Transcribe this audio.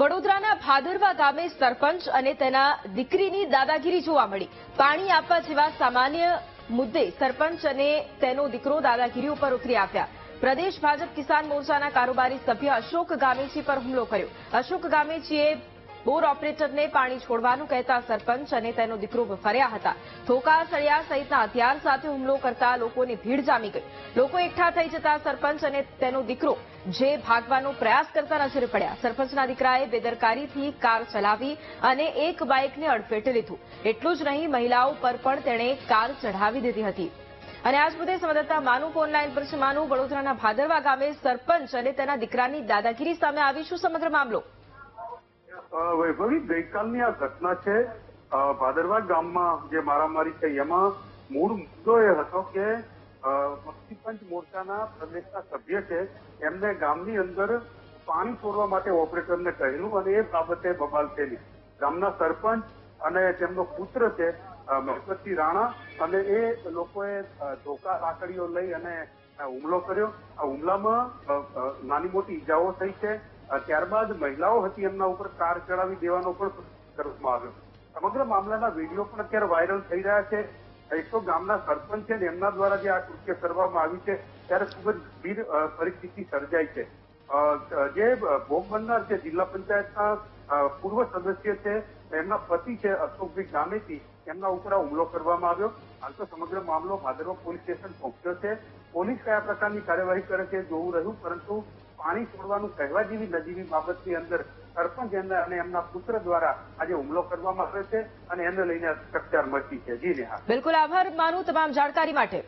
વડોદરાના ભાદરવા ગામે સરપંચ અને તેના દીકરીની દાદાગીરી જોવા મળી. પાણી આપવા જેવા સામાન્ય મુદ્દે સરપંચ અને તેનો દીકરો દાદાગીરી ઉપર ઉતરી આવ્યા. પ્રદેશ ભાજપ કિસાન મોરચાના કારોબારી સભ્ય અશોક ગામેચી પર હુમલો કર્યો. અશોક ગામેચીએ બોર ઓપરેટરને પાણી છોડવાનું કહેતા સરપંચ અને તેનો દીકરો ફર્યા હતા. ધોકા, સળિયા સહિતના હથિયાર સાથે હુમલો કરતા લોકોની ભીડ જામી ગઈ. લોકો એકઠા થઈ જતા સરપંચ અને તેનો દીકરો જે ભાગવાનો પ્રયાસ કરતા નજરે પડ્યા. સરપંચના દીકરાએ બેદરકારીથી કાર ચલાવી અને એક બાઇકને અડફેટે લીધું. એટલું જ નહીં, મહિલાઓ પર પણ તેણે કાર ચઢાવી દીધી હતી. અને આજ મુદ્દે સંવાદદાતા માનુ ઓનલાઈન પર છે. માનુ, વડોદરાના ભાદરવા ગામે સરપંચ અને તેના દીકરાની દાદાગીરી સામે આવી. શું સમગ્ર મામલો? વૈભવી, ગઈકાલની આ ઘટના છે ભાદરવા ગામમાં જે મારામારી થઈ એમાં મૂળ મુદ્દો એ હતો કે મુક્તિપંચ મોરચાના પ્રદેશના સભ્ય છે, એમને ગામની અંદર પાણી છોડવા માટે ઓપરેટરને કહેલું અને એ બાબતે બબાલ થયેલી. ગામના સરપંચ અને તેમનો પુત્ર છે મહેપતસિંહ રાણા, અને એ લોકોએ ધોકા, લાકડીઓ લઈ અને હુમલો કર્યો. આ હુમલામાં નાની મોટી ઈજાઓ થઈ છે. ત્યારબાદ મહિલાઓ હતી એમના ઉપર કાર ચડાવી દેવાનો પણ કરવામાં આવ્યો. સમગ્ર મામલાના વીડિયો પણ અત્યારે વાયરલ થઈ રહ્યા છે. એક ગામના સરપંચ છે એમના દ્વારા જે આ કૃત્ય કરવામાં આવ્યું છે, ત્યારે ખૂબ જ ગંભીર પરિસ્થિતિ સર્જાઈ છે. જે ભોગ બનનાર છે જિલ્લા પંચાયતના પૂર્વ સદસ્ય છે, એમના પતિ છે અશોકભાઈ ગામેથી એમના ઉપર આ હુમલો કરવામાં આવ્યો. હાલ તો સમગ્ર મામલો ભાદરવા પોલીસ સ્ટેશન પહોંચ્યો છે. પોલીસ કયા પ્રકારની કાર્યવાહી કરે છે જોવું રહ્યું, પરંતુ પાણી છોડવાનું કહેવા જેવી નજીવી બાબતની અંદર સરપંચ એમના અને એમના પુત્ર દ્વારા આજે હુમલો કરવામાં આવ્યો છે અને એને લઈને ચકચાર મચી છે. જી નેહા. બિલકુલ આભાર માનું તમામ જાણકારી માટે.